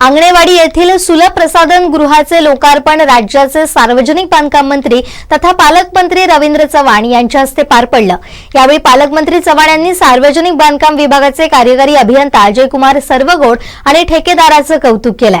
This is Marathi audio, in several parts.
आंगणेवाडी येथील सुलभ प्रसाधन गृहाचे लोकार्पण राज्याचे सार्वजनिक बांधकाम मंत्री तथा पालकमंत्री रवींद्र चव्हाण यांच्या हस्ते पार पडलं. यावेळी पालकमंत्री चव्हाण यांनी सार्वजनिक बांधकाम विभागाचे कार्यकारी अभियंता अजयकुमार सर्वगोड आणि ठेकेदाराचं कौतुक केलंय.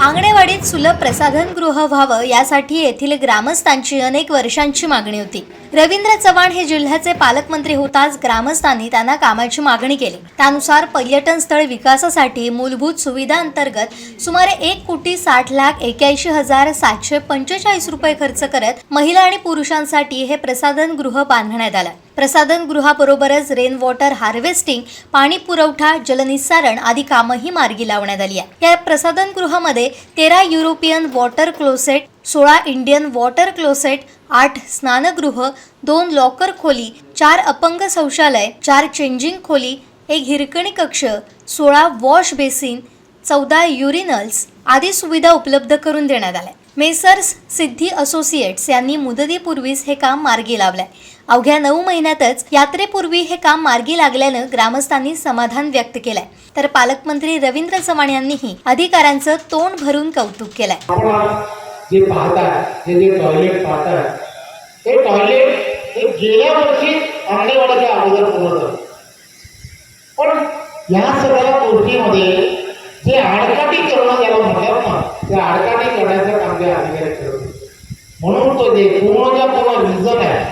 आंगणेवाडीत सुलभ प्रसाधन गृह व्हावं यासाठी येथील ग्रामस्थांची अनेक वर्षांची मागणी होती. रवींद्र चव्हाण हे जिल्ह्याचे पालकमंत्री होताच ग्रामस्थांनी त्यांना कामाची मागणी केली. त्यानुसार पर्यटन स्थळ विकासासाठी मूलभूत सुविधा अंतर्गत सुमारे एक कोटी साठ लाख एक्याऐंशी हजार सातशे पंचेचाळीस रुपये खर्च करत महिला आणि पुरुषांसाठी हे प्रसाधन गृह बांधण्यात आलं. प्रसाधनगृहाबरोबरच रेन वॉटर हार्वेस्टिंग पाणी पुरवठा जलनिस्सारण आदी कामही मार्गी लावण्यात आली आहे. या प्रसाधनगृहामध्ये तेरा युरोपियन वॉटर क्लोसेट सोळा इंडियन वॉटर क्लोसेट आठ स्नानगृह दोन लॉकर खोली चार अपंग शौचालय चार चेंजिंग खोली एक हिरकणी कक्ष सोळा वॉश बेसिन चौदा युरिनल्स आदी सुविधा उपलब्ध करून देण्यात आल्या. मेसर्स सिद्धी असोसिएट्स यांनी मुदतीपूर्वीच हे काम मार्गी लावलंय. अवघ्या नऊ महिन्यातच यात्रेपूर्वी हे काम मार्गी लागल्यानं ग्रामस्थांनी समाधान व्यक्त केलंय. तर पालकमंत्री रवींद्र चव्हाण यांनीही अधिकाऱ्यांचं तोंड भरून कौतुक केलंय. जे पाहतात जे टॉयलेट पाहतात ते टॉयलेट हे गेल्या वर्षी अंगणवाडीच्या अगोदर पण या सगळ्या गोष्टीमध्ये हे आडकाठी करणं ज्याला म्हणतात ना ते आडकाठी करण्याचं काम त्या अधिकारी करत होते. म्हणून तो जे पूर्णच्या पूर्ण रिझन आहे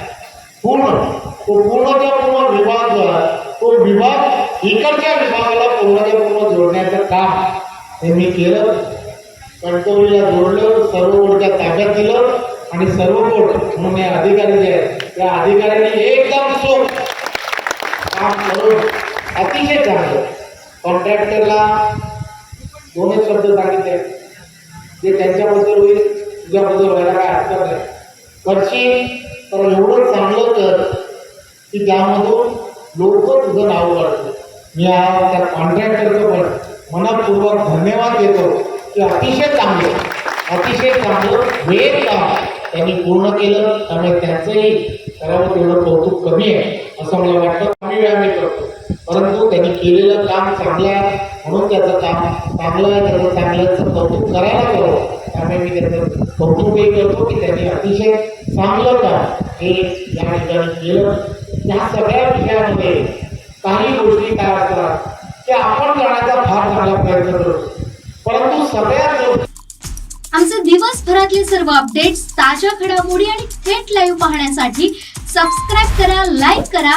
पूर्ण तो पूर्णच्या पूर्ण विभाग जो आहे तो विभाग इकडच्या विभागाला पूर्णच्या पूर्ण जोडण्याचं काम हे मी केलं कणकवलीला जोडलं सर्व बोर्डच्या ताब्यात दिलं आणि सर्व बोर्ड म्हणून हे अधिकारी जे आहेत त्या अधिकाऱ्यांनी एकदम सोप काम करून अतिशय चांगलं कॉन्ट्रॅक्टरला दोनच शब्द सांगितले. ते त्यांच्याबद्दल होईल तुझ्याबद्दल व्हायला काय हरकत नाही. करशील तर एवढं चांगलं कर की त्यामधून लोक तुझं नाव काढतील मी त्या कॉन्ट्रॅक्टरचं पण मनापूर्वक धन्यवाद देतो की अतिशय चांगलं अतिशय चांगलं हे काम त्यांनी पूर्ण केलं. त्यामुळे त्यांचंही करावं तेवढं कौतुक कमी आहे असं मला वाटतं. कमी मी करतो. परंतु त्यांनी केलेलं काम चांगलं आहे म्हणून त्याचं काम चांगलं आहे त्याचं चांगल्याचं कौतुक करायला हवं. त्यामुळे मी त्याचं कौतुकही करतो की त्यांनी अतिशय चांगलं काम हे या ठिकाणी केलं. या सगळ्या विषयामध्ये काही गोष्टी काय असतात की आपण करण्याचा फार चांगला प्रयत्न करतो परंतु सगळ्या आमचे दिवसभरातले सर्व अपडेट्स ताज्या घडामोडी आणि थेट लाईव्ह पाहण्यासाठी सबस्क्राईब करा लाईक करा